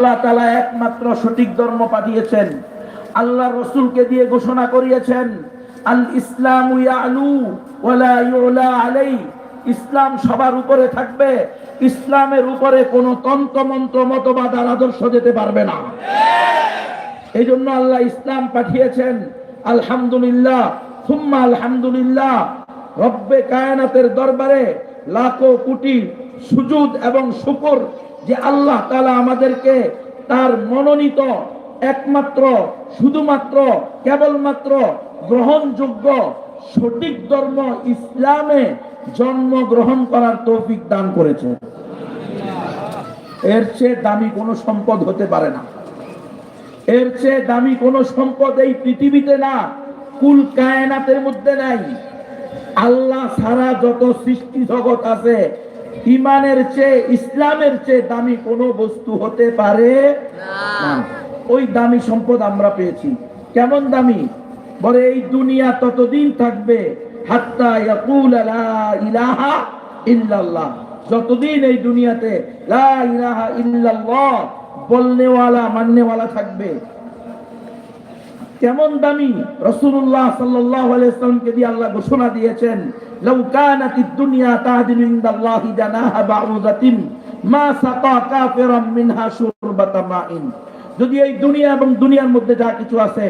আল্লাহ তালা একমাত্র সঠিক ধর্ম পাঠিয়েছেন। আল্লাহ রসুলকে দিয়ে ঘোষণা করিয়েছেন, আল ইসলাম আলাই ইসলাম সবার উপরে থাকবে, ইসলামের উপরে কোনো তন্ত্র মন্ত্র মতবাদ আর আদর্শ যেতে পারবে না। এই জন্য আল্লাহ ইসলাম পাঠিয়েছেন, আলহামদুলিল্লাহ, সুম্মা আলহামদুলিল্লাহ, রব্বে কায়নাতের দরবারে লাখো কোটি সুজুদ এবং শুকর যে আল্লাহ তাআলা আমাদেরকে তার মনোনীত একমাত্র, শুধুমাত্র, কেবলমাত্র গ্রহণযোগ্য সঠিক ধর্ম ইসলামে জন্মগ্রহণ করার তৌফিক দান করেছে। এর চেয়ে দামি কোনো সম্পদ হতে পারে না। এর চেয়ে দামি কোন সম্পদ এই পৃথিবীতে না, কুল কায়নাতের মধ্যে নাই। আল্লাহ সারা যত সৃষ্টি জগৎ আছে ইমানের চেয়ে ইসলামের চেয়ে দামি কোনো বস্তু হতে পারে না। ওই দামি সম্পদ আমরা পেয়েছি। কেমন দামি? বলে এই দুনিয়া ততদিন থাকবে হাত্তা ইয়াকুল ইলাহা ইল্লাল্লাহ। যতদিন এই দুনিয়াতে লা ইলাহা ইল্লাল্লাহ বলনেওয়ালা মাননেওয়ালা থাকবে কেমন দামি রসুল্লাহ সাল্লামকে দিয়ে আল্লাহ ঘোষণা দিয়েছেন যদি এই দুনিয়া এবং দুনিয়ার মধ্যে যা কিছু আছে,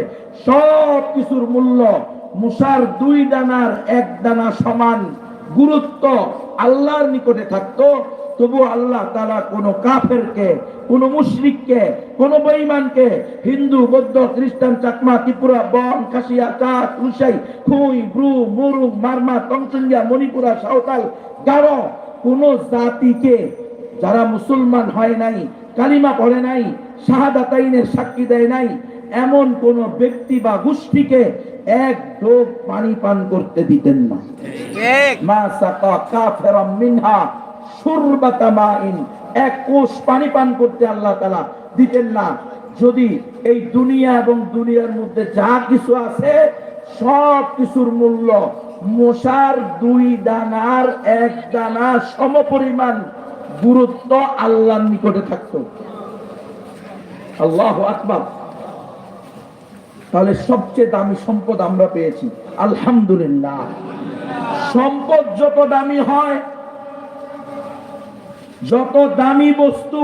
সব কিছুর মূল্য মুসার দুই দানার এক দানা সমান, গুরুত্ব আল্লাহর নিকটে থাকতো তবু আল্লাহ তারা কোন কাফেরকে কোন মুশরিককে কোন বেঈমানকে হিন্দু বৌদ্ধ খ্রিস্টান চাকমা ত্রিপুরা বন খাসিয়া চাক রুসাই খুই ব্রু মুরুং মারমা তংসুঙ্গিয়া মণিপুরা সাঁওতাল গারো কোন জাতিকে যারা মুসলমান হয় নাই কালিমা পড়ে নাই শাহাদাতাইনের সাক্ষী দেয় নাই এমন কোন ব্যক্তি বা গোষ্ঠীকে এক ঢোক পানি পান করতে দিতেন না। মা সাকা কাফেরাম মিনহা এক কোষ পানি পান করতে আল্লাহ তাআলা দিতেন না। যদি এই দুনিয়া এবং দুনিয়ার মধ্যে যা কিছু আছে, সব কিছুর মূল্য মশার দুই দানার, এক দানা সমপরিমাণ গুরুত্ব আল্লাহর নিকটে থাকতো। আল্লাহ আকবার। তাহলে সবচেয়ে দামি সম্পদ আমরা পেয়েছি। আলহামদুলিল্লাহ। সম্পদ যত দামি হয় যত দামি বস্তু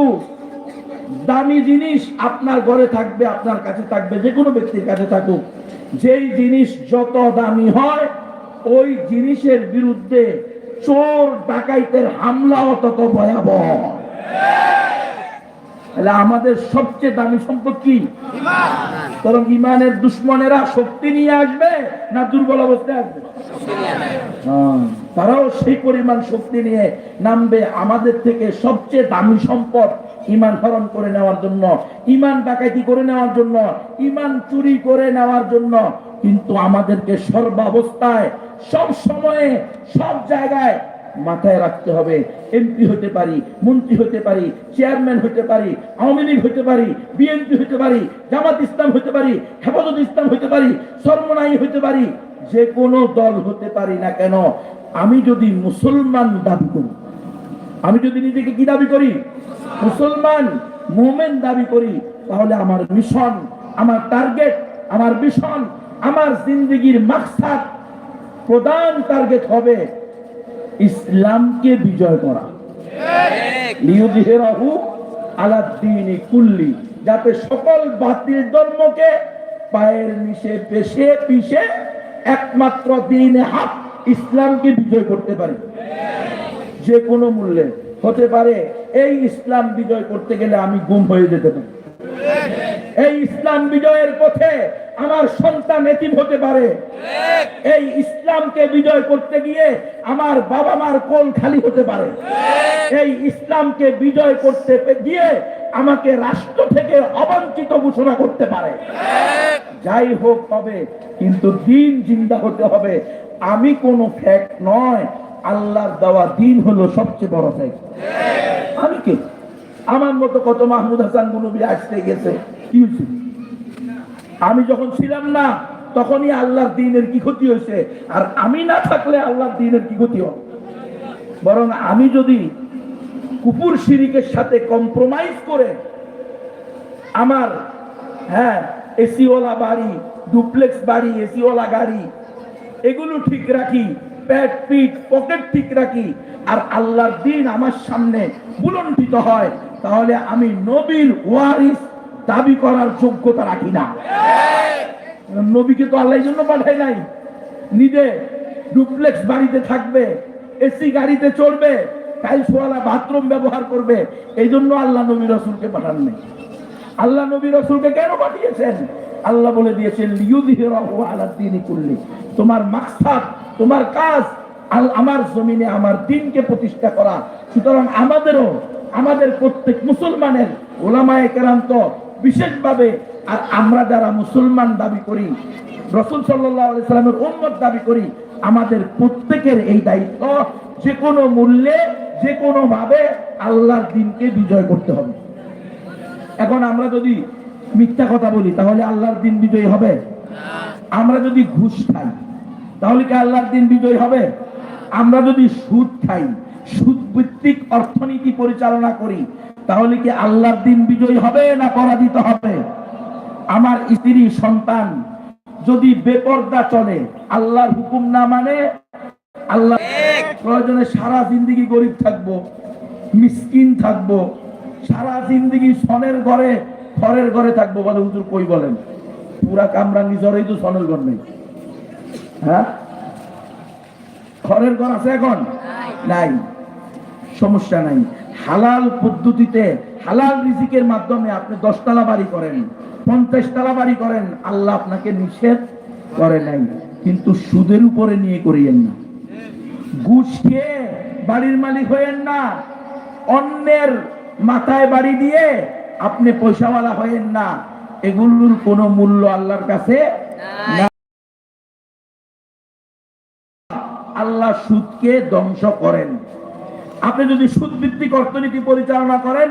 দামি জিনিস আপনার ঘরে থাকবে আপনার কাছে থাকবে যে কোনো ব্যক্তির কাছে থাকুক যেই জিনিস যত দামি হয় ওই জিনিসের বিরুদ্ধে চোর ডাকাইতের হামলাও তত ভয়াবহ। তাহলে আমাদের সবচেয়ে দামি সম্পদ কি? কারণ ইমানের দুশ্মনেরা শক্তি নিয়ে আসবে না দুর্বল অবস্থায় আসবে? তারাও সেই পরিমাণ শক্তি নিয়ে নামবে আমাদের থেকে সবচেয়ে দামি সম্পদ ইমান হরণ করে নেওয়ার জন্য ইমান ডাকাতি করে নেওয়ার জন্য ইমান চুরি করে নেওয়ার জন্য। কিন্তু আমাদেরকে সর্বাবস্থায়, সব সময়ে, সব জায়গায় মাথায় রাখতে হবে। এমপি হতে পারি, মন্ত্রী হতে পারি, চেয়ারম্যান হতে পারি, আওয়ামী লীগ হতে পারি, বিএনপি হতে পারি, জামাত ইসলাম হতে পারি, হেফাজত ইসলাম হতে পারি সর্বনাই হতে পারি। যে কোনো দল হতে পারি না কেন, আমি যদি মুসলমান দাবি করি, আমি যদি নিজেকে কি দাবি করি? মুসলমান, মোমেন দাবি করি, তাহলে আমার মিশন, আমার টার্গেট আমার মিশন আমার জিন্দগির মাকসাদ প্রধান টার্গেট হবে ইসলামকে বিজয় করা। কুল্লি, যাতে সকল বাতিল ধর্মকে পায়ের নিচে পেশে, পিষে একমাত্র দিনে হাত ইসলামকে বিজয় করতে পারি। যে কোনো মূল্যে। হতে পারে এই ইসলাম বিজয় করতে গেলে আমি গুম হয়ে যেতে পারি। এই ইসলাম বিজয়ের পথে আমার সন্তান এতিম হতে পারে। এই ইসলামকে বিজয় করতে গিয়ে আমার বাবা মার কোল খালি হতে পারে। এই ইসলামকে বিজয় করতে গিয়ে আমাকে রাষ্ট্র থেকে অবাঞ্ছিত ঘোষণা করতে পারে। যাই হোক তবে, কিন্তু দিন জিন্দা হতে হবে। আমি কোনো ফ্যাক্ট নয়, আল্লাহর দেওয়া দিন হলো সবচেয়ে বড় ফ্যাক্ট আমি কে? আমার মতো কত মাহমুদ হাসান গুনবি আসতে গেছে। কি হয়েছে? আমি যখন ছিলাম না, তখনই আল্লাহর দিনের কি ক্ষতি হয়েছে? আর আমি না থাকলে আল্লাহর দিনের কি ক্ষতি হবে? বরং আমি যদি কুকুর শিরিকের সাথে কম্প্রোমাইজ করে আমার হ্যাঁ এসিওয়ালা বাড়ি ডুপ্লেক্স বাড়ি, এসিওয়ালা গাড়ি, এগুলো ঠিক রাখি প্যাট পিট পকেট ঠিক রাখি, আর আল্লাহর দিন আমার সামনে বুলন্ডিত হয়, তাহলে আমি নবীর ওয়ারিস দাবি করার যোগ্যতা রাখি না। নবীকে তো আল্লাহ জন্য পাঠায় নাই। নিজে ডুপ্লেক্স বাড়িতে থাকবে, এসি গাড়িতে চড়বে বাথরুম ব্যবহার করবে এই জন্য আল্লাহ নবী রসুলকে পাঠান নাই আল্লাহ নবী রসুলকে কেন পাঠিয়েছেন? আল্লাহ বলে দিয়েছেন তোমার মাকসাদ, তোমার কাজ আমার জমিনে আমার দিনকে প্রতিষ্ঠা করা। সুতরাং আমাদেরও, আমাদের প্রত্যেক মুসলমানের ওলামায় কেরাম তো বিশেষভাবে, আর আমরা যারা মুসলমান দাবি করি, রসুল সাল্লামের উম্মত দাবি করি, আমাদের প্রত্যেকের এই দায়িত্ব যে কোনো মূল্যে যে কোনো ভাবে আল্লাহর দিনকে বিজয় করতে হবে। এখন আমরা যদি মিথ্যা কথা বলি, তাহলে আল্লাহর দিন বিজয়ী হবে? আমরা যদি ঘুষ খাই, তাহলে কি আল্লাহর দিন বিজয়ী হবে? আমরা যদি সুদ খাই সুদ ভিত্তিক অর্থনীতি পরিচালনা করি, তাহলে কি আল্লাহর দিন বিজয়ী হবে না পরাজিত হবে? আমার স্ত্রী সন্তান যদি বেপর্দা চলে, আল্লাহর হুকুম না মানে আল্লাহ প্রয়োজনে সারা জিন্দিগি গরিব থাকব, মিসকিন থাকব, সারা জিন্দিগি সনের ঘরে খড়ের ঘরে থাকব বলে হুজুর কই বলেন? পুরা কামরাঙ্গি জ্বরেই তো সনের ঘর নেই। হ্যাঁ? খড়ের ঘর আছে এখন? নাই। সমস্যা নাই। হালাল পদ্ধতিতে, হালাল রিজিকের মাধ্যমে আপনি দশতলা বাড়ি করেন পঞ্চাশ তলা বাড়ি করেন, আল্লাহ আপনাকে নিষেধ করে নাই। কিন্তু সুদের উপরে নিয়ে করিয়েন না। ঘুষ খেয়ে বাড়ির মালিক হয়েন না। অন্যের মাথায় বাড়ি দিয়ে আপনি পয়সাওয়ালা হয়েন না। এগুলোর কোনো মূল্য আল্লাহর কাছে। আল্লাহ সুদকে ধ্বংস করেন। আপনি যদি সুদ ভিত্তিক অর্থনীতি পরিচালনা করেন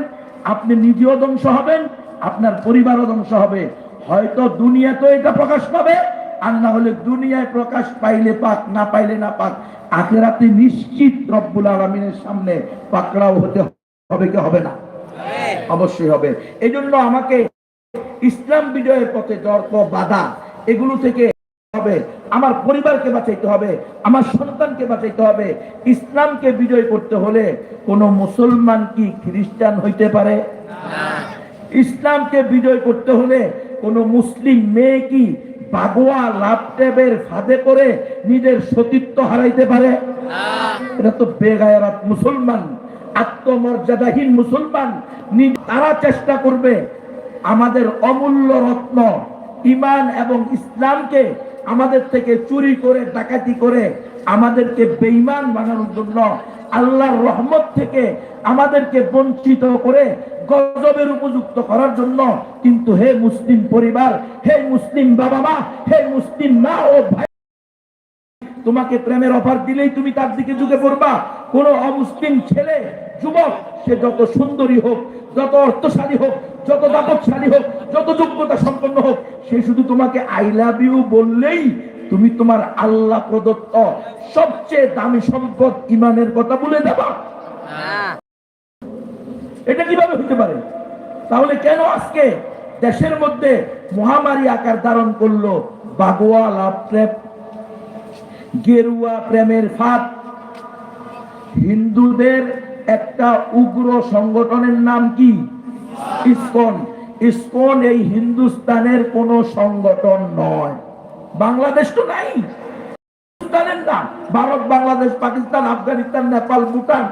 আপনি নিজেও ধ্বংস হবেন আপনার পরিবারও ধ্বংস হবে। হয়তো দুনিয়াতে এটা প্রকাশ পাবে। আর না হলে দুনিয়ায় প্রকাশ পাইলে পাক না পাইলে না পাক আখেরাতে নিশ্চিত রব্বুল আলমিনের সামনে পাকড়াও হতে হবে কি হবে না? অবশ্যই হবে। এই জন্য আমাকে ইসলাম বিজয়ের পথে জর্ক বাধা এগুলো থেকে হবে। আমার পরিবারকে বাঁচাইতে হবে আমার সন্তানকে বাঁচাইতে হবে। ইসলামকে বিজয় করতে হলে কোন মুসলমান কি খ্রিস্টান হইতে পারে? ইসলামকে বিজয় করতে হলে কোন মুসলিম মেয়ে কি বাগোয়া লাভটেবের ফাঁদে করে নিজের সতীত্ব হারাইতে পারে। এটা তো বেগায়ারাত মুসলমান আত্মমর্যাদাহীন মুসলমান। তারা চেষ্টা করবে আমাদের অমূল্য রত্ন ইমান এবং ইসলামকে আমাদের থেকে চুরি করে ডাকাতি করে আমাদেরকে বেঈমান বানানোর জন্য আল্লাহর রহমত থেকে আমাদেরকে বঞ্চিত করে গজবের উপযুক্ত করার জন্য। কিন্তু হে মুসলিম পরিবার, হে মুসলিম বাবা মা হে মুসলিম মা ও ভাই, তোমাকে প্রেমের অফার দিলেই তুমি তার দিকে ঝুঁকে পড়বা। কোন অমুসলিম ছেলে, যুবক, সে যত সুন্দরী হোক, যত অর্থশালী হোক, যত দাপকশালী হোক, যত যোগ্যতা সম্পন্ন হোক, সে শুধু তোমাকে আই লাভ ইউ বললেই তুমি তোমার আল্লাহ প্রদত্ত সবচেয়ে দামি সম্পদ ইমানের কথা বলে দেবা। এটা কীভাবে হতে পারে? তাহলে কেন আজকে দেশের মধ্যে মহামারী আকার ধারণ করল? বাগোয়া, লাভ ট্র্যাপ গেরুয়া প্রেমের ফাঁদ। হিন্দুদের একটা উগ্র সংগঠনের নাম কি? ইসকন। ইসকন এই হিন্দুস্তানের কোন সংগঠন নয়। বাংলাদেশ তো নাই। হিন্দুস্তানের না ভারত, বাংলাদেশ, পাকিস্তান, আফগানিস্তান, নেপাল, ভুটান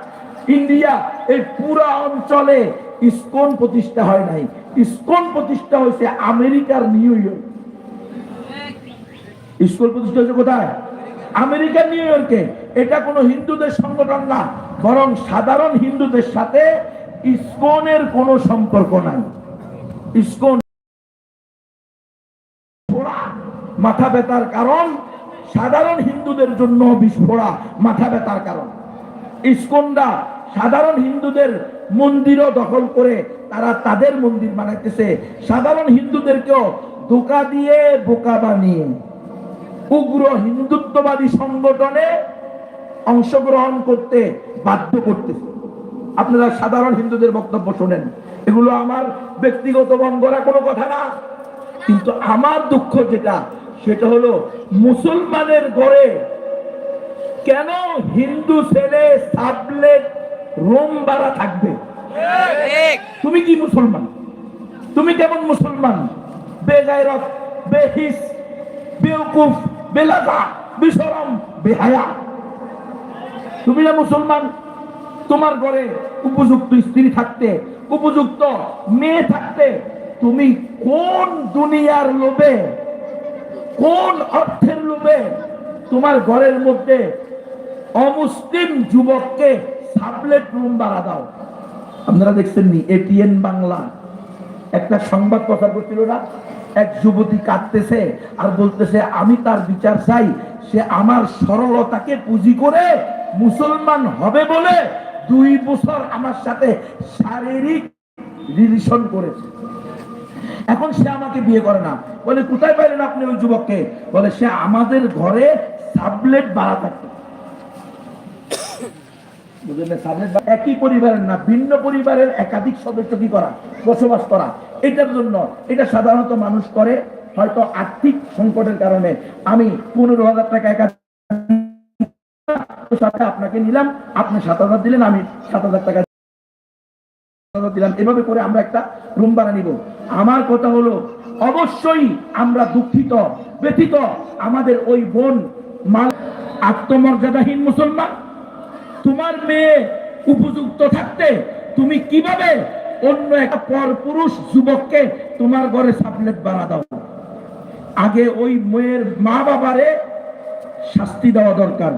ইন্ডিয়া এই পুরা অঞ্চলে ইসকন প্রতিষ্ঠা হয় নাই। ইস্কন প্রতিষ্ঠা হয়েছে আমেরিকার নিউ ইয়র্ক। প্রতিষ্ঠা হয়েছে কোথায়? আমেরিকার নিউ ইয়র্কে। এটা কোনো হিন্দুদের সংগঠন না, বরং সাধারণ হিন্দুদের সাথে ইস্কনের কোনো সম্পর্ক নাই। ইস্কন মাথা ব্যথার কারণ, সাধারণ হিন্দুদের জন্য বিস্ফোরা, মাথা ব্যথার কারণ। ইসকনরা সাধারণ হিন্দুদের মন্দিরও দখল করে তারা তাদের মন্দির বানাইতেছে। সাধারণ হিন্দুদেরকেও ধোকা দিয়ে বোকা বানিয়ে উগ্র হিন্দুত্ববাদী সংগঠনে অংশগ্রহণ করতে বাধ্য করতেছে। আপনারা সাধারণ হিন্দুদের বক্তব্য শোনেন। এগুলো আমার ব্যক্তিগত গড়া কোনো কথা না। কিন্তু আমার দুঃখ যেটা, সেটা হলো মুসলমানের ঘরে কেন হিন্দু ছেলে সাবলেট রোম বাড়া থাকবে। তুমি কি মুসলমান? তুমি কেমন মুসলমান? বেগায়রত বেহিস বেউকুফ বেলাগা বিশরম বেহায়া। তুমি না মুসলমান? তোমার ঘরে উপযুক্ত স্ত্রী থাকতে উপযুক্ত মেয়ে থাকতে তুমি কোন দুনিয়ার লোভে কোন অর্থের লোভে তোমার ঘরের মধ্যে অমুসলিম যুবককে সাবলেট রুম বাড়া দাও। আপনারা দেখছেন নি এটিএন বাংলা। একটা সংবাদ প্রচার করছিল না, এক যুবতী কাঁদতেছে আর বলতেছে, আমি তার বিচার চাই, সে আমার সরলতাকে পুঁজি করে মুসলমান হবে বলে দুই বছর আমার সাথে শারীরিক রিলেশন করেছে। এখন সে আমাকে বিয়ে করে না। বলে, কোথায় পাইলেন আপনি ওই যুবককে? বলে, সে আমাদের ঘরে সাবলেট বাড়া থাকে বুঝলেন না? সাবলেট বা- একই পরিবারের না, ভিন্ন পরিবারের একাধিক সদস্য কি করা? বসবাস করা। এটার জন্য, এটা সাধারণত মানুষ করে হয়তো আর্থিক সংকটের কারণে। আমি পনেরো হাজার টাকা আপনাকে নিলাম, আপনি সাত হাজার দিলেন, আমি সাত হাজার টাকা দিলাম। এভাবে করে আমরা একটা রুম ভাড়া নিব। আমার কথা হলো, অবশ্যই আমরা দুঃখিত, ব্যথিত। আমাদের ওই বোন আত্মমর্যাদাহীন মুসলমান তোমার মেয়ে উপযুক্ত থাকতে তুমি কীভাবে অন্য একটা পর পুরুষ যুবককে তোমার ঘরে সাবলেট বাড়া দাও? আগে ওই মেয়ের মা বাবারে শাস্তি দেওয়া দরকার।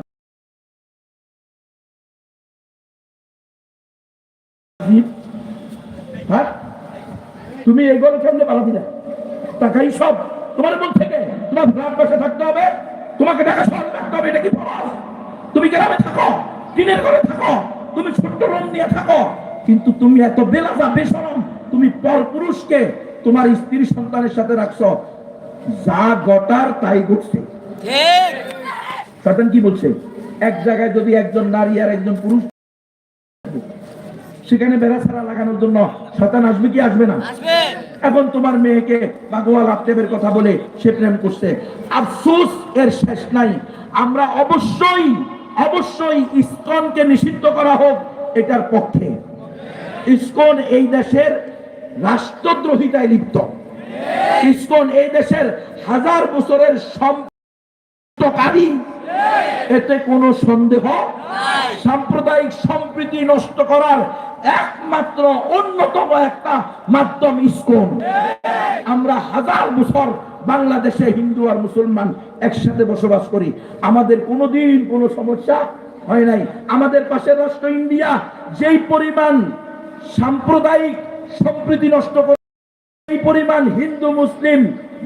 হ্যাঁ? তুমি এই দিলে? টাকাই সব। তোমার মন থেকে তোমার ফ্ল্যাট বসে থাকতে হবে। তোমাকে থাকতে হবে। এটা কি তুমি গ্রামে থাকো। টিনের ঘরে থাকো তুমি ছোট্ট রুম নিয়ে থাকো। কিন্তু তুমি এত বেলাজা বেসরম তুমি পর পুরুষকে তোমার স্ত্রী সন্তানের সাথে রাখছো। যা গটার তাই ঘটছে। কি বলছে? এক জায়গায় যদি একজন নারী আর একজন পুরুষ সেখানে বেড়া ছাড়া লাগানোর জন্য শতান আসবে কি আসবে না? এখন তোমার মেয়েকে বাগোয়া লাভদেবের কথা বলে সে প্রেম করছে। আফসোস এর শেষ নাই। আমরা অবশ্যই অবশ্যই ইসকনকে নিষিদ্ধ করা হোক, এটার পক্ষে। ইসকন এই দেশের রাষ্ট্রদ্রোহিতায় লিপ্ত। ইসকন এই দেশের হাজার বছরের সম্পদকারী। এতে কোনো সন্দেহ সাম্প্রদায়িক সম্প্রীতি নষ্ট করার একমাত্র অন্যতম একটা মাধ্যম ইসকন। আমরা হাজার বছর বাংলাদেশে হিন্দু আর মুসলমান একসাথে বসবাস করি। আমাদের কোনোদিন কোনো সমস্যা হয় নাই। আমাদের পাশের রাষ্ট্র ইন্ডিয়া, যেই পরিমাণ সাম্প্রদায়িক সম্প্রীতি নষ্ট করে এই পরিমাণ হিন্দু, মুসলিম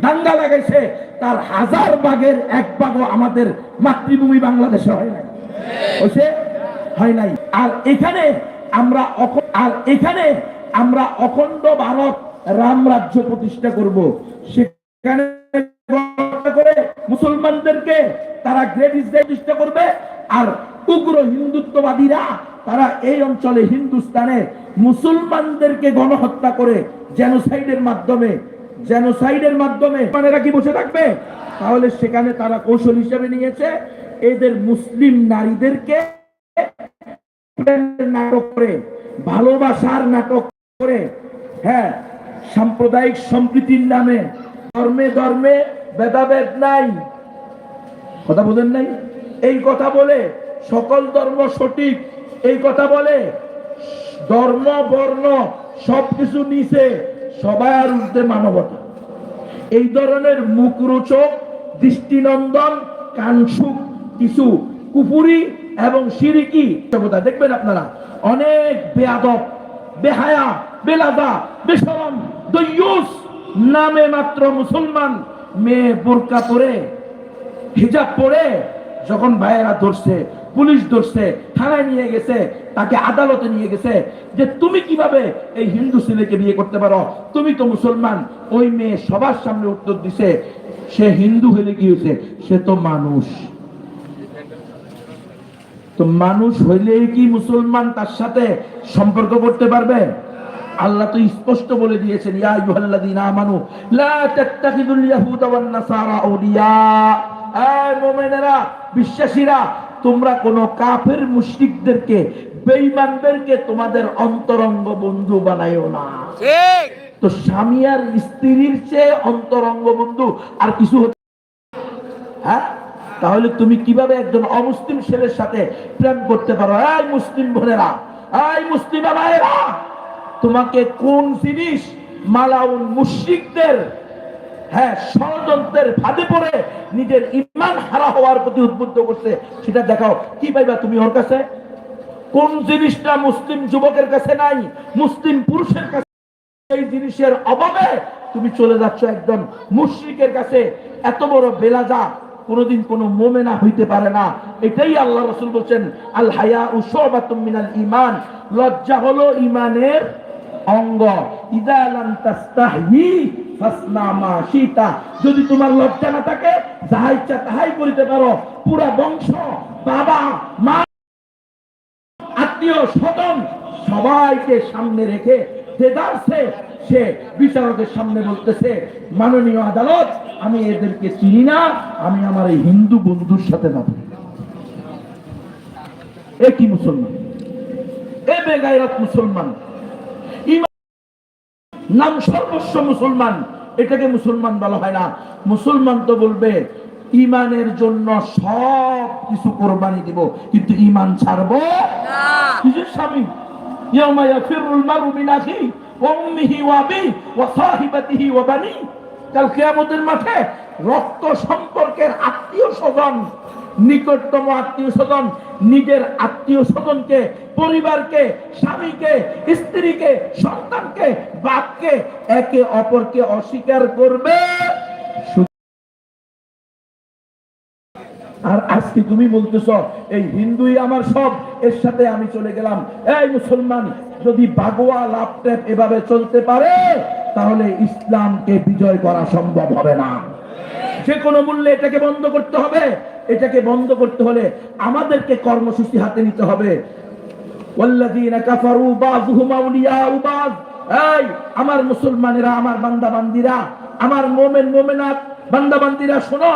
দাঙ্গা লাগাইছে, তার হাজার ভাগের এক ভাগও আমাদের মাতৃভূমি বাংলাদেশে হয় নাই। হয়েছে? হয় নাই। আর এখানে আমরা আর এখানে আমরা অখণ্ড ভারত রাম রাজ্য প্রতিষ্ঠা করব। সেখানে গণনা করে মুসলমানদেরকে তারা প্রতিষ্ঠা করবে, আর উগ্র হিন্দুত্ববাদীরা তারা এই অঞ্চলে হিন্দুস্তানে মুসলমানদেরকে গণহত্যা করে জেনোসাইডের মাধ্যমে জেনোসাইডের মাধ্যমে। কি বসে থাকবে? তাহলে সেখানে তারা কৌশল হিসেবে নিয়েছে, এদের মুসলিম নারীদেরকে নাটক করে, ভালোবাসার নাটক করে হ্যাঁ সাম্প্রদায়িক সম্প্রীতির নামে ধর্মে ধর্মে ভেদাভেদ নাই। কথা বোঝেন নাই? এই কথা বলে সকল ধর্ম সঠিক। এই কথা বলে ধর্ম, বর্ণ সবকিছু নিচে সবার উর্ধে মানবতা। এই ধরনের মুখরোচক, দৃষ্টিনন্দন, কানসুক কিছু কুপুরি এবং সিরিকি সভ্যতা। দেখবেন আপনারা, অনেক বেয়াদব, বেহায়া বেলাদা বেসরম, দৈয়ুস নামে মাত্র মুসলমান মেয়ে বোরকা পরে, হিজাব পরে যখন ভাইয়েরা ধরছে, পুলিশ ধরছে, থানায় নিয়ে গেছে, তাকে আদালতে নিয়ে গেছে, যে তুমি কীভাবে এই হিন্দু ছেলেকে বিয়ে করতে পারো? তুমি তো মুসলমান, ওই মেয়ে সবার সামনে উত্তর দিছে, সে হিন্দু হলে কি হয়েছে? সে তো মানুষ। তো মানুষ হইলেই কি মুসলমান তার সাথে সম্পর্ক করতে পারবে? আল্লাহ তো স্পষ্ট বলে দিয়েছেন ইয়া আইয়ুহাল্লাযীনা আমানু লা তাত্তাখিদুল ইয়াহুদা ওয়ান নাসারা আউলিয়া। এই মুমিনেরা বিশ্বাসীরা তোমরা কোন কাফের মুশরিকদেরকে বেঈমানদেরকে তোমাদের অন্তরঙ্গ বন্ধু বানায়ো না। ঠিক। তো স্বামী আর স্ত্রীর চেয়ে অন্তরঙ্গ বন্ধু আর কিছু হতে হ্যাঁ? তাহলে তুমি কীভাবে একজন অমুসলিম ছেলের সাথে প্রেম করতে পারো? এই মুসলিম বোনেরা এই মুসলিম ভাইয়েরা! তোমাকে কোন জিনিস মালাউল মুশরিকদের হ্যাঁ ষড়যন্ত্রের ফাঁদে পড়ে নিজের ইমান হারা হওয়ার প্রতি উদ্বুদ্ধ করছে, সেটা দেখাও। কি পাইবা তুমি ওর কাছে? কোন জিনিসটা মুসলিম যুবকের কাছে নাই, মুসলিম পুরুষের কাছে এই জিনিসের অভাবে তুমি চলে যাচ্ছ একদম মুশরিকের কাছে। এত বড় বেলাজা কোনোদিন কোনো মোমেনা হইতে পারে না। এটাই আল্লাহ রসুল বলছেন, আল হায়া উসবাতুম মিনাল ইমান লজ্জা হলো ইমানের অঙ্গ। যদি তোমার লজ্জা না থাকে যাহা ইচ্ছা তাহাই করিতে পারো। পুরা বংশ, বাবা, মা, আত্মীয়, স্বজন, সবাইকে সামনে রেখে দেদারসে সে বিচারকের সামনে বলতেছে, মাননীয় আদালত, আমি এদেরকে চিনি না, আমি আমার এই হিন্দু বন্ধুর সাথে যাব এ কি মুসলমান? এ বেগায়রত মুসলমান। নাম সর্বস্ব মুসলমান। এটাকে মুসলমান বলা হয় না। মুসলমান তো বলবে ইমানের জন্য সব কিছু কোরবানি দিব কিন্তু ইমান ছাড়বো কিছু স্বামী ইয়াউমা ইয়াফিরুল মারু মিন আখি ওয়া উম্মিহি ওয়া সাহিবাতিহি ওয়া বানি কাল কিয়ামতের মাঠে রক্ত সম্পর্কের আত্মীয় স্বজন, নিকটতম আত্মীয় স্বজন, নিজের আত্মীয় স্বজনকে, পরিবারকে, স্বামীকে, স্ত্রীকে, সন্তানকে, বাপকে একে অপরকে অস্বীকার করবে। আর আজকে তুমি বলতেছ, এই হিন্দুই আমার সব, এর সাথে আমি চলে গেলাম। এই মুসলমান যদি বাগোয়া লাপটেপ এভাবে চলতে পারে, তাহলে ইসলামকে বিজয় করা সম্ভব হবে না। যে কোনো মূল্যে এটাকে বন্ধ করতে হবে। এটাকে বন্ধ করতে হলে আমাদেরকে কর্মসূচি হাতে নিতে হবে। আমার মুসলমানেরা, আমার বান্দা বান্দিরা আমার মোমেন, মোমেনাত বান্দা বান্দিরা শোনো,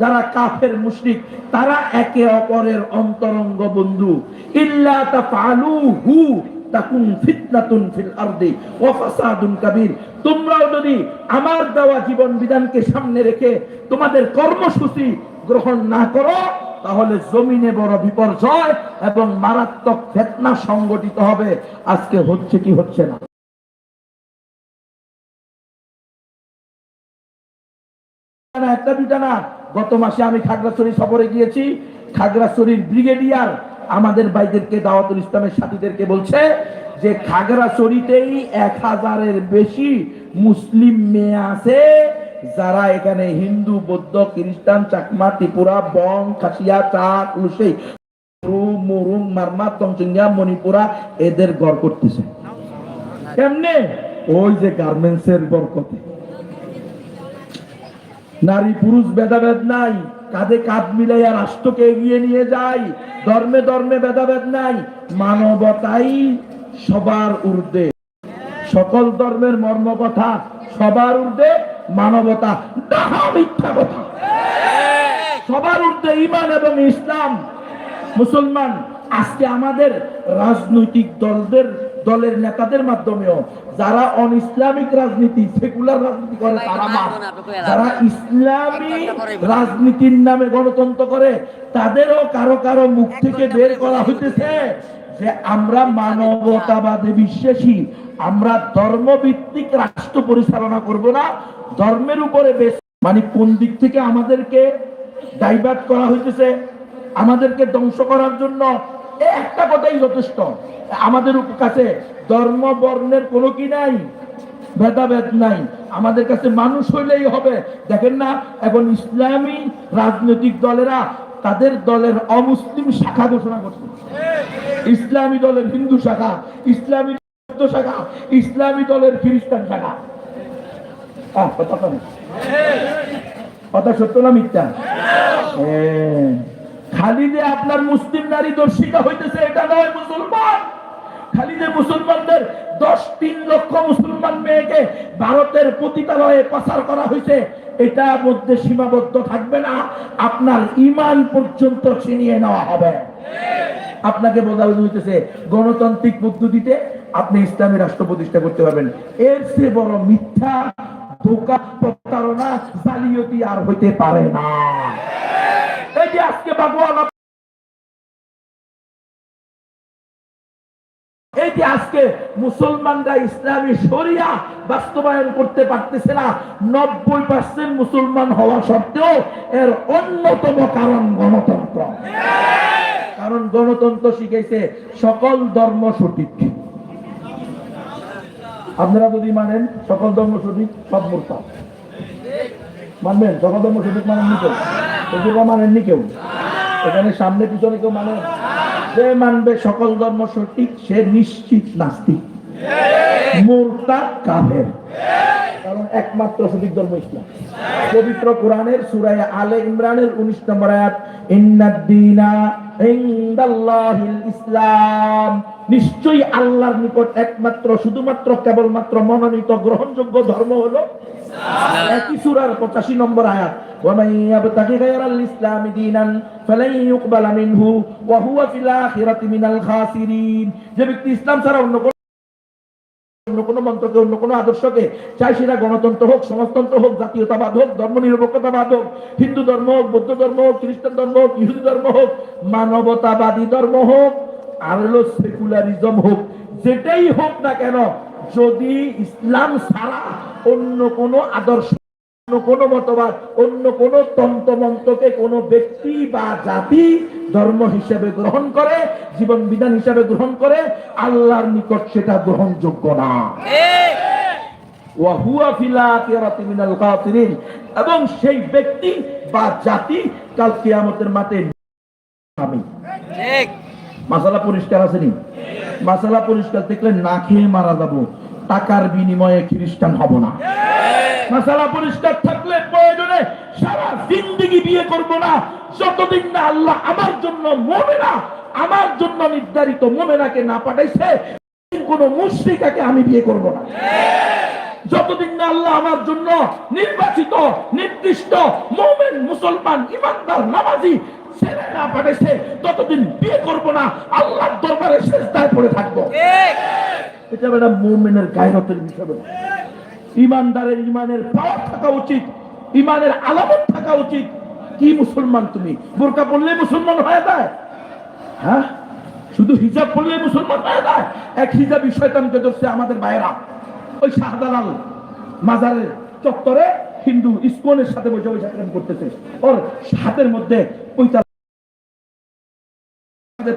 যারা কাফের মুশরিক, তারা একে অপরের অন্তরঙ্গ বন্ধু। ইল্লা তাফআলুহু জমিনে বড় বিপর্যয় এবং মারাত্মক ফেতনা সংগঠিত হবে। আজকে হচ্ছে কি হচ্ছে না? না, একটা দুটা না। গত মাসে আমি খাগড়াছড়ি সফরে গিয়েছি। খাগড়াছড়ির ব্রিগেডিয়ার আমাদের ভাইদেরকে, দাওয়াতুল ইসলামের সাথীদেরকে বলছে যে খাগড়াছড়িতেই এক হাজারের বেশি মুসলিম মেয়ে আছে যারা এখানে হিন্দু, বৌদ্ধ, খ্রিস্টান, চাকমা, ত্রিপুরা, বং, খাসিয়া, চাক, লুসেই মুরুং মারমা মণিপুরা এদের গড় করতেছে। কেমনে? ওই যে গার্মেন্টস এর বরকতে। নারী পুরুষ ভেদাভেদ নাই। কাঁধে কাঁধ মিলাইয়া রাষ্ট্রকে এগিয়ে নিয়ে যায় ধর্মে ধর্মে ভেদাভেদ নাই, মানবতাই সবার ঊর্ধ্বে। সকল ধর্মের মর্ম কথা সবার ঊর্ধ্বে, মানবতা মিথ্যা কথা। সবার ঊর্ধ্বে ইমান এবং ইসলাম। মুসলমান, আজকে আমাদের রাজনৈতিক দলদের দলের নেতাদের মাধ্যমেও যারা অন ইসলামিক রাজনীতি সেকুলার রাজনীতি করে তারা মা যারা ইসলামী রাজনীতির নামে গণতন্ত্র করে তাদেরও কারও কারও মুখ থেকে বের করা হইতেছে যে আমরা মানবতাবাদে বিশ্বাসী আমরা ধর্মভিত্তিক রাষ্ট্র পরিচালনা করব না। ধর্মের উপরে বেশ মানে কোন দিক থেকে আমাদেরকে ডাইভার্ট করা হইতেছে আমাদেরকে ধ্বংস করার জন্য একটা কথাই যথেষ্ট। আমাদের কাছে ধর্ম, বর্ণের কোনো কি নাই? ভেদাভেদ নাই। আমাদের কাছে মানুষ হইলেই হবে। দেখেন না, এখন ইসলামী রাজনৈতিক দলেরা তাদের দলের অমুসলিম শাখা ঘোষণা করছে। ইসলামী দলের হিন্দু শাখা, ইসলামী শাখা, ইসলামী দলের খ্রিস্টান শাখা। কথা সত্য না মিথ্যা? হ্যাঁ। খালি যে আপনার মুসলিম নারী দর্শিকা হইতেছে, এটা নয় মুসলমান। খালি যে মুসলমানদের দশ তিন লক্ষ মুসলমান মেয়েকে ভারতের পতিতালয়ে পাচার করা হয়েছে এটা মধ্যে সীমাবদ্ধ থাকবে না। আপনার ইমান পর্যন্ত ছিনিয়ে নেওয়া হবে। আপনাকে বোঝানো হইতেছে, গণতান্ত্রিক পদ্ধতিতে আপনি ইসলামী রাষ্ট্র প্রতিষ্ঠা করতে পারবেন। এর চেয়ে বড় মিথ্যা, ধোকা, প্রতারণা, জালিয়াতি আর হইতে পারে না। যে আজকে এই যে আজকে মুসলমানরা ইসলামী শরিয়া বাস্তবায়ন করতে পারতেছে না, নব্বই পার্সেন্ট মুসলমান হওয়া সত্ত্বেও এর অন্যতম কারণ গণতন্ত্র। কারণ গণতন্ত্র শিখেছে সকল ধর্ম সঠিক। আপনারা যদি মানেন, সকল ধর্ম সঠিক, সব মূর্খা। মানবেন? সকল ধর্ম সঠিক মানেননি কেউ এগুলো মানেননি কেউ? এখানে সামনে, পিছনে কেউ মানে? যে মানবে সকল ধর্ম সঠিক, সে নিশ্চিত নাস্তিক। মোরতা কাফের। কারণ একমাত্র সঠিক ধর্ম ইসলাম। পবিত্র কোরআনের সুরায় আলে ইমরানের 19 নম্বর আয়াত ইসলাম নিশ্চয়ই আল্লাহর নিকট একমাত্র শুধুমাত্র কেবলমাত্র মনোনীত গ্রহণযোগ্য ধর্ম হলো একই সূরার 85 নম্বর আয়াত ومن يبتغي غير الاسلام دينا فلن يقبل منه وهو في الاخره من الخاسرين যে ব্যক্তি ইসলাম ছাড়া অন্য কোনো অন্য কোনো মন্ত্রকে, অন্য কোনো আদর্শকে, চাই সেটা গণতন্ত্র হোক, সমাজতন্ত্র হোক, জাতীয়তাবাদ হোক ধর্ম নিরপেক্ষতাবাদ হোক, হিন্দু ধর্ম হোক, বৌদ্ধ ধর্ম হোক, খ্রিস্টান ধর্ম হোক, ইহুদি ধর্ম হোক, মানবতাবাদী ধর্ম হোক, আর হলো সেকুলারিজম হোক, যেটাই হোক না কেন, যদি ইসলাম ছাড়া অন্য কোনো আদর্শ অন্য কোন মতবাদ অন্য কোন তন্ত্রমন্ত্রকে কোন ব্যক্তি বা জাতি ধর্ম হিসেবে গ্রহণ করে জীবন বিধান হিসেবে গ্রহণ করে আল্লাহর নিকট সেটা গ্রহণযোগ্য না। এবং সেই ব্যক্তি বা জাতি কাল কিয়ামতের মাঠে আমি মাসালা পরিষ্কার আসেনি মাসালা পরিষ্কার দেখলে না খেয়ে মারা যাব। টাকার বিনিময়ে খ্রিস্টান হব না। মাসালা পরিষ্কার থাকলে প্রয়োজনে সারা জিন্দিগি বিয়ে করব না। যতদিন না আল্লাহ আমার জন্য মোমেনা, আমার জন্য নির্ধারিত মোমেনাকে না পাঠাইছে কোন মুশ্রিকাকে আমি বিয়ে করব না। যতদিন না আল্লাহ আমার জন্য নির্বাচিত, নির্দিষ্ট মোমেন, মুসলমান, ইমানদার, নামাজি ছেলে না পাঠাইছে, ততদিন বিয়ে করব না। আল্লাহর দরবারে শেষ দায় পড়ে থাকব। এটা একটা মোমেনের গায়রতের বিষয় ইমানদারের ইমানের পাওয়ার থাকা উচিত, ইমানের আলামত থাকা উচিত। কি মুসলমান তুমি? বোরকা পড়লে মুসলমান হয়ে যায়? হ্যাঁ? শুধু হিজাব পড়লে মুসলমান হয়ে যায়? এক শয়তানকে ধরছে আমাদের ভাইয়েরা। ওই শাহজালাল মাজারের চত্বরে হিন্দু ইসকনের সাথে বসে বসে করতেছে। ওর হাতের মধ্যে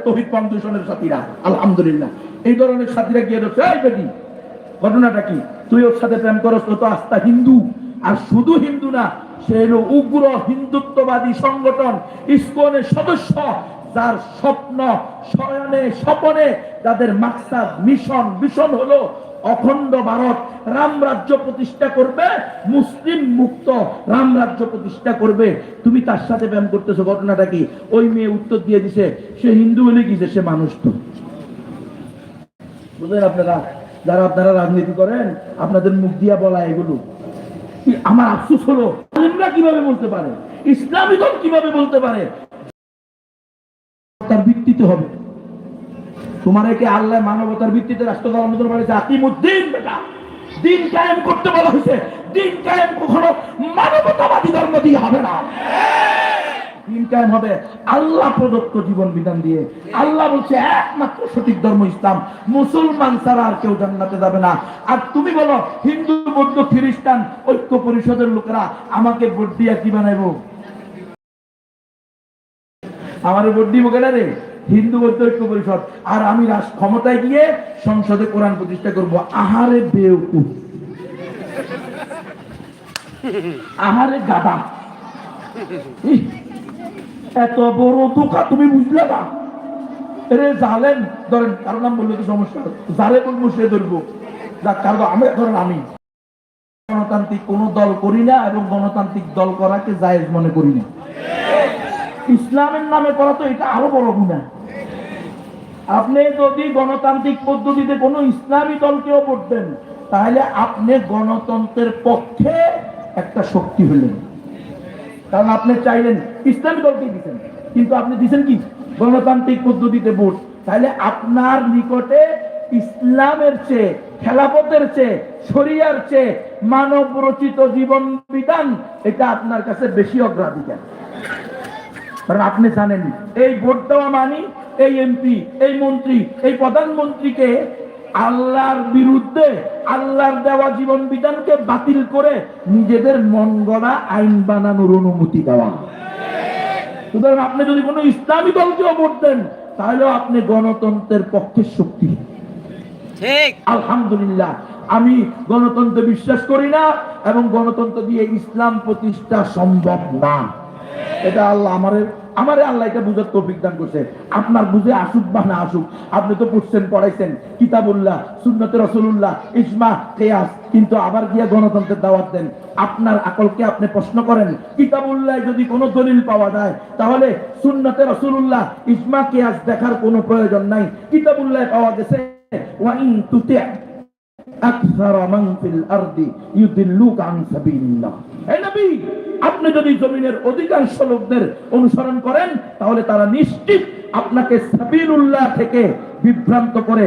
তহিদ ফাউন্ডেশনের সাথীরা। আলহামদুলিল্লাহ। এই ধরনের সাথীরা গিয়ে ধরছে এই বেটি ঘটনাটা কি? তুই ওর সাথে প্রেম করস? ও তো আস্থা হিন্দু। আর শুধু হিন্দু না, সে হলো উগ্র হিন্দুত্ববাদী সংগঠন, ইসকনের সদস্য, যার স্বপ্ন, শয়নে, স্বপনে যাদের মাকসাদ, মিশন মিশন হলো অখণ্ড ভারত, রাম রাজ্য প্রতিষ্ঠা করবে, মুসলিম মুক্ত রাম রাজ্য প্রতিষ্ঠা করবে। তুমি তার সাথে ব্যায়াম করতেছো, ঘটনাটা কি? ওই মেয়ে উত্তর দিয়ে দিছে, সে হিন্দু হলে কি সে মানুষ তো। বুঝলেন আপনারা, যারা আপনারা রাজনীতি করেন, আপনাদের মুখ দিয়া বলা এগুলো। আমার আফসুস হলো? আলেমরা কীভাবে বলতে পারে? ইসলামী দল কীভাবে বলতে পারে? তার ভিত্তিতে হবে। তোমার একে আল্লাহ মানবতার ভিত্তিতে রাষ্ট্র ধর্ম বাড়িতে আকিমুদ্দিন বেটা, দিন কায়েম করতে বলা হয়েছে। দিন কায়েম কখনো মানবতাবাদী ধর্ম দিয়ে হবে না। দিন কায়েম হবে। আল্লাহ প্রদত্ত জীবন বিধান দিয়ে। আল্লাহ বলছে, একমাত্র সঠিক ধর্ম ইসলাম। মুসলমান ছাড়া আর কেউ জান্নাতে যাবে না। আর তুমি বলো, হিন্দু, বৌদ্ধ, খ্রিস্টান, ঐক্য পরিষদের লোকেরা আমাকে ভোট দিয়া কি বানাইবো? আমার ভোট দিব কেন রে? হিন্দু, বৌদ্ধ, ঐক্য পরিষদ। আর আমি রাষ্ট্র ক্ষমতায় গিয়ে সংসদে কোরআন প্রতিষ্ঠা করব। আহারে বেউকুফ। আহারে গাদা। এত বড় ধোকা তুমি বুঝলে না? রে জালেন ধরেন কারও নাম বললে তো সমস্যা জালে বলব, সে ধরবো। আমি, ধরেন আমি। গণতান্ত্রিক কোন দল করি না এবং গণতান্ত্রিক দল করাকে জায়েজ মনে করি না। ইসলামের নামে করা তো এটা আরও বড় গুণা। আপনি যদি গণতান্ত্রিক পদ্ধতিতে কোনো ইসলামী দলকেও করতেন তাহলে আপনি গণতন্ত্রের পক্ষে একটা শক্তি হলেন। কারণ আপনি চাইলেন ইসলামী দলকে দিচ্ছেন কিন্তু আপনি দিচ্ছেন কি? গণতান্ত্রিক পদ্ধতিতে ভোট। তাহলে আপনার নিকটে ইসলামের চেয়ে খেলাপথের চেয়ে, শরিয়ার চেয়ে মানব রচিত জীবন বিধান, এটা আপনার কাছে বেশি অগ্রাধিকার। কারণ আপনি জানেন, এই ভোট দেওয়া মানি এই এমপি, এই মন্ত্রী, এই প্রধানমন্ত্রীকে আল্লাহর বিরুদ্ধে আল্লাহর দেওয়া জীবন বিধানকে বাতিল করে নিজেদের মন গড়া আইন বানানোর অনুমতি দেওয়া। সুতরাং আপনি যদি কোনো ইসলামী দলকেও ভোট দেন তাহলেও আপনি গণতন্ত্রের পক্ষে শক্তি ঠিক। আলহামদুলিল্লাহ আমি গণতন্ত্রে বিশ্বাস করি না এবং গণতন্ত্র দিয়ে ইসলাম প্রতিষ্ঠা সম্ভব না। এটা আল্লাহ আমারে আমারে আল্লাহ এটা বুঝার তৌফিক দান করছে। আপনার বুঝে আসুক বা না আসুক, আপনি তো পড়ছেন, পড়াইছেন। কিতাবুল্লাহ, সুন্নতে রসুল্লাহ ইসমা কেয়াস। কিন্তু আবার গিয়া গণতন্ত্রের দাওয়াত দেন। আপনার আকলকে আপনি প্রশ্ন করেন, কিতাবুল্লাহ যদি কোনো দলিল পাওয়া যায়, তাহলে সুন্নতে রসুল্লাহ ইসমা কেয়াস দেখার কোনো প্রয়োজন নাই। কিতাবুল্লাহ পাওয়া গেছে ওয়াইন তুতি' আপনি যদি জমিনের অধিকাংশ লোকদের অনুসরণ করেন, তাহলে তারা নিশ্চিত আপনাকে সাবিলুল্লাহ থেকে বিভ্রান্ত করে